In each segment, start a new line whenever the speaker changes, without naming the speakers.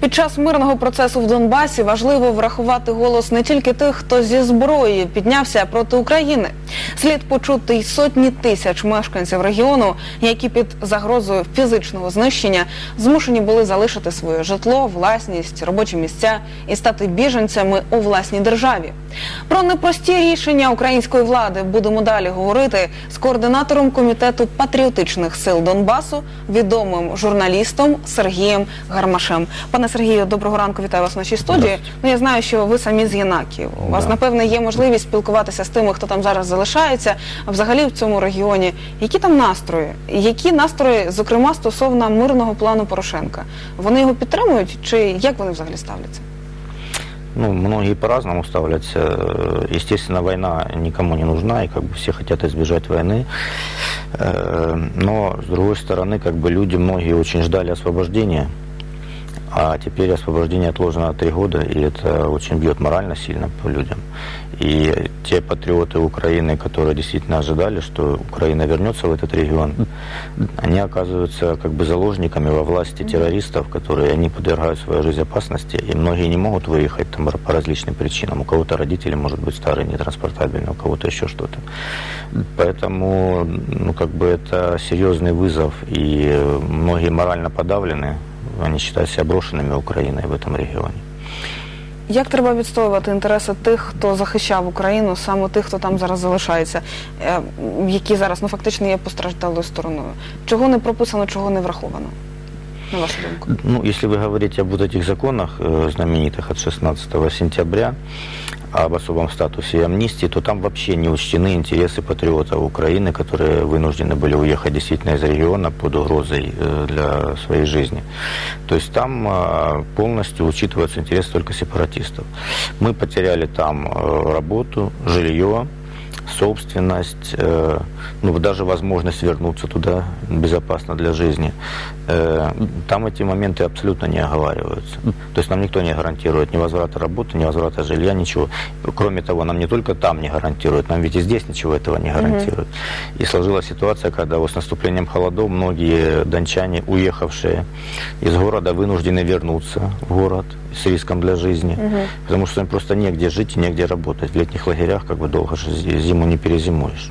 Під час мирного процесу в Донбасі важливо врахувати голос не тільки тих, хто зі зброєю піднявся проти України. Слід почути й сотні тисяч мешканців регіону, які під загрозою фізичного знищення змушені були залишити своє житло, власність, робочі місця і стати біженцями у власній державі. Про непрості рішення української влади будемо далі говорити з координатором комітету патріотичних сил Донбасу, відомим журналістом Сергієм Гармашем. Пане Сергію, доброго ранку, вітаю вас в нашій студії. Ну я знаю, що ви самі з Єнаків. У вас
Да.
напевне є можливість спілкуватися з тими, хто там зараз залишається, а взагалі в цьому регіоні. Які там настрої? Які настрої, зокрема, стосовно мирного плану Порошенка? Вони його підтримують, чи як вони взагалі ставляться?
Ну, многие по-разному ставляться. Э, Естественно, война никому не нужна, и как бы все хотят избежать войны. Э, Но, с другой стороны, как бы люди, многие очень ждали освобождения, а теперь освобождение отложено на три года, и это очень бьет морально сильно по людям. И те патриоты Украины, которые действительно ожидали, что Украина вернется в этот регион, они оказываются как бы заложниками во власти террористов, которые они подвергают свою жизнь опасности, и многие не могут выехать там по различным причинам. У кого-то родители, может быть, старые, нетранспортабельные, у кого-то еще что-то. Поэтому, ну, как бы это серьезный вызов, и э, многие морально подавлены, они считают себя брошенными Украиной в этом регионе.
Як треба відстоювати інтереси тих, хто захищав Україну, саме тих, хто там зараз залишається, е, які зараз ну фактично є постраждалою стороною? Чого не прописано, чого не враховано? На вашу думку?
Ну, если вы говорите об вот этих законах э, знаменитых от 16 сентября, об особом статусе и амнистии, то там вообще не учтены интересы патриотов Украины, которые вынуждены были уехать действительно из региона под угрозой э, для своей жизни. То есть там э, полностью учитываются интересы только сепаратистов. Мы потеряли там э, работу, жилье, собственность, э, ну, даже возможность вернуться туда безопасно для жизни. Э, там эти моменты абсолютно не оговариваются. То есть нам никто не гарантирует ни возврата работы, ни возврата жилья, ничего. Кроме того, нам не только там не гарантируют, нам ведь и здесь ничего этого не гарантируют. И сложилась ситуация, когда вот с наступлением холодов многие дончане, уехавшие из города, вынуждены вернуться в город с риском для жизни, потому что им просто негде жить и негде работать. В летних лагерях как бы долго же зи- зиму не перезимуешь.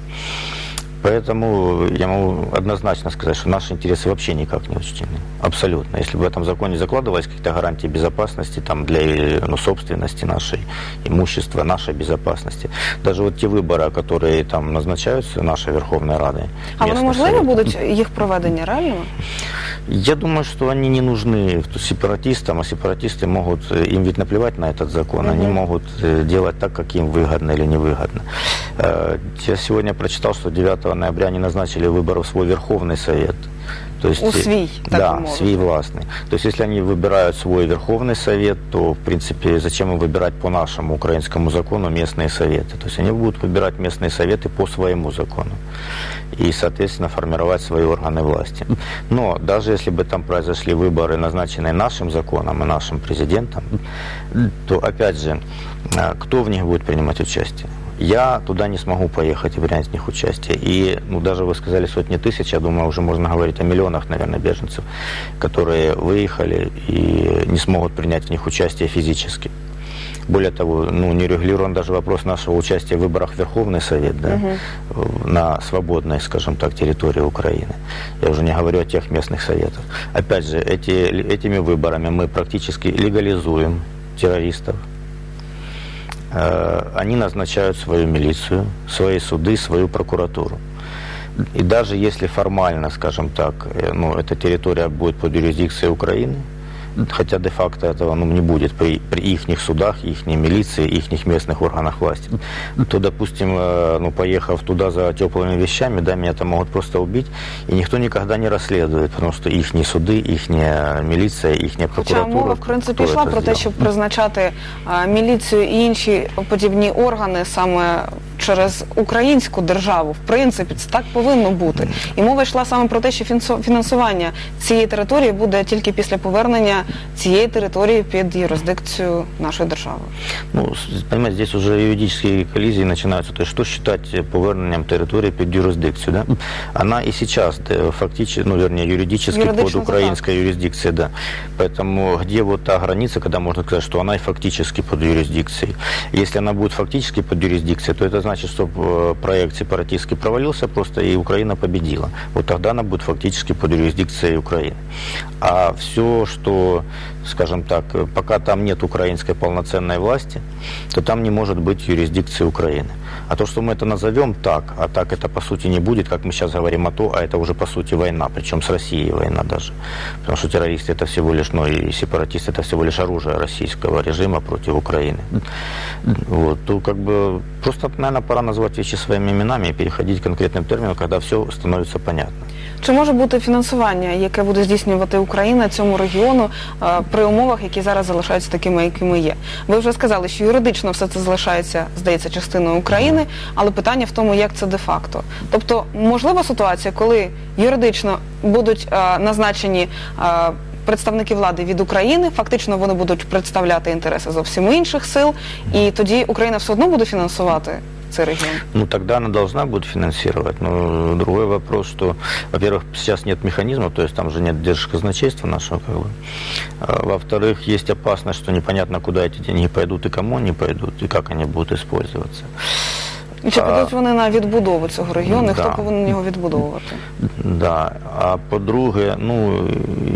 Поэтому я могу однозначно сказать, что наши интересы вообще никак не учтены. Абсолютно. Если бы в этом законе закладывались какие-то гарантии безопасности там, для ну, собственности нашей, имущества, нашей безопасности. Даже вот те выборы, которые там назначаются нашей Верховной Радой.
А можливі
советов,
будуть їх проведення реально?
Я думаю, что они не нужны сепаратистам, а сепаратисты могут, э, им ведь наплевать на этот закон, они могут э, делать так, как им выгодно или невыгодно. Э, Я сегодня прочитал, что 9 ноября они назначили выборы в свой Верховный Совет. То есть,
У свій, так
да,
мовити.
свій властный. То есть, если они выбирают свой Верховный Совет, то, в принципе, зачем им выбирать по нашему украинскому закону местные советы? То есть, они будут выбирать местные советы по своему закону и, соответственно, формировать свои органы власти. Но даже если бы там произошли выборы, назначенные нашим законом и нашим президентом, то, опять же, а, кто в них будет принимать участие? Я туда не смогу поехать и принять в них участие. И, ну, даже вы сказали сотни тысяч, я думаю, уже можно говорить о миллионах, наверное, беженцев, которые выехали и не смогут принять в них участие физически. Более того, ну, не регулирован даже вопрос нашего участия в выборах в Верховный Совет да, в- на свободной, скажем так, территории Украины. Я уже не говорю о тех местных советах. Опять же, эти, этими выборами мы практически легализуем террористов. Э, Они назначают свою милицию, свои суды, свою прокуратуру. И даже если формально, скажем так, э, ну, эта территория будет под юрисдикцией Украины, хотя де-факто этого ну, не будет при, при их судах, их милиции, их местных органах власти, то, допустим, э, ну, поехав туда за теплыми вещами, да, меня там могут просто убить, и никто никогда не расследует, потому что их суды, их милиция, их
Хоча
прокуратура.
мова в принципі
кто
йшла
это
про те,
сделал.
щоб призначати а, міліцію і інші подібні органи саме через українську державу. В принципі, це так повинно бути. І мова йшла саме про те, що фінсо- фінансування цієї території буде тільки після повернення цієї території під юрисдикцію нашої держави.
Ну, с- понимаете, здесь уже юридические коллизии начинаются. То есть, что считать э, поверненням территории под юрисдикцию, да? Она и сейчас э, фактически, ну, вернее, юридически
Юридично
под
это
украинской юрисдикцией, да. Поэтому где вот та граница, когда можно сказать, что она и фактически под юрисдикцией? Если она будет фактически под юрисдикцией, то это значит, что э, проект сепаратистский провалился просто, и Украина победила. Вот тогда она будет фактически под юрисдикцией Украины. А все, что, скажем так, э, пока там нет украинской полноценной власти, то там не может быть юрисдикции Украины. А то, что мы это назовем так, а так это по сути не будет, как мы сейчас говорим о то, а это уже по сути война, причем с Россией война даже. Потому что террористы это всего лишь, ну и сепаратисты это всего лишь оружие российского режима против Украины. Вот, то как бы просто, наверное, пора назвать вещи своими именами и переходить к конкретным терминам, когда все становится понятно.
Чи може бути фінансування, яке буде здійснювати Україна цьому регіону е, при умовах, які зараз залишаються такими, якими є? Ви вже сказали, що юридично все це залишається, здається, частиною України, але питання в тому, як це де-факто. Тобто, можлива ситуація, коли юридично будуть е, назначені. е, Представники влади від України фактично вони будуть представляти інтереси зовсім інших сил, і тоді Україна все одно буде фінансувати цей регіон.
Ну, тогда она должна будет финансировать. Но другой вопрос, что, во-первых, сейчас нет механизма, то есть там же нет держказначейства нашего, как бы. А, во-вторых, есть опасность, что непонятно, куда эти деньги пойдут и кому они пойдут, и как они будут использоваться.
І чи
А,
підуть вони на відбудову цього регіону, і
да.
хто повинен його відбудовувати?
Да. А по-друге, ну,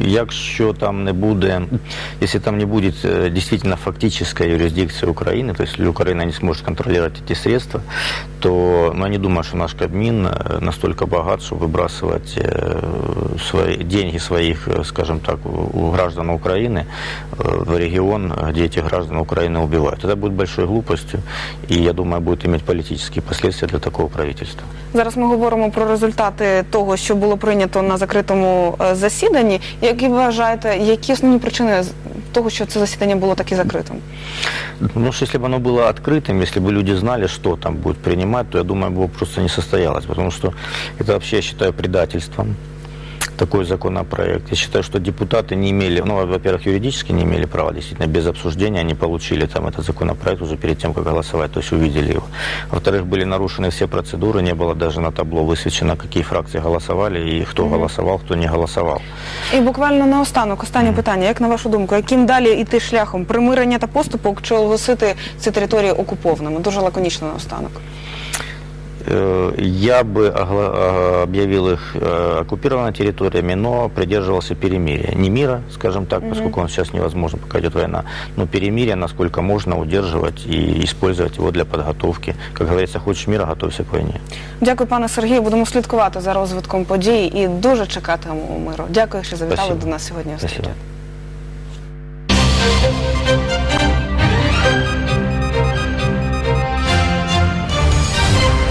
якщо там не буде, если там не будет э, действительно фактическая юрисдикция Украины, то есть если Украина не сможет контролировать эти средства, то ну, я не думаю, что наш Кабмин э, настолько богат, чтобы выбрасывать э, свои, деньги своих, э, скажем так, у у граждан Украины э, в регион, где этих граждан Украины убивают. Это будет большой глупостью, и я думаю, будет иметь политические последствия для такого правительства.
Зараз ми говоримо про результати того, що було прийнято на закритому е, засіданні. Як ви вважаєте, які основні причини з- того, що це засідання було таки закритим?
Ну, что если бы оно было открытым, если бы люди знали, что там будет принимать, то я думаю, бы просто не состоялось. Потому что это вообще, я считаю, предательством такой законопроект. Я считаю, что депутаты не имели, ну, во-первых, юридически не имели права, действительно, без обсуждения они получили там этот законопроект уже перед тем, как голосовать, то есть увидели его. Во-вторых, были нарушены все процедуры, не было даже на табло высвечено, какие фракции голосовали и кто голосовал, кто не голосовал.
І буквально наостанок, останнє питання. Як на вашу думку, яким далі йти шляхом примирення та поступок чи оголосити ці території окупованими? Дуже лаконічно наостанок.
Э, Я бы огла- а, объявил их э, оккупированными территориями, но придерживался перемирия. Не мира, скажем так, поскольку он сейчас невозможно, пока идет война, но перемирие, насколько можно удерживать и использовать его для подготовки. Как говорится, хочешь мира, готовься к войне.
Дякую, пане Сергію. Будемо слідкувати за розвитком подій і дуже чекатимемо миру. Дякую, що завітали
Спасибо.
до нас сьогодні у
Спасибо.
студію.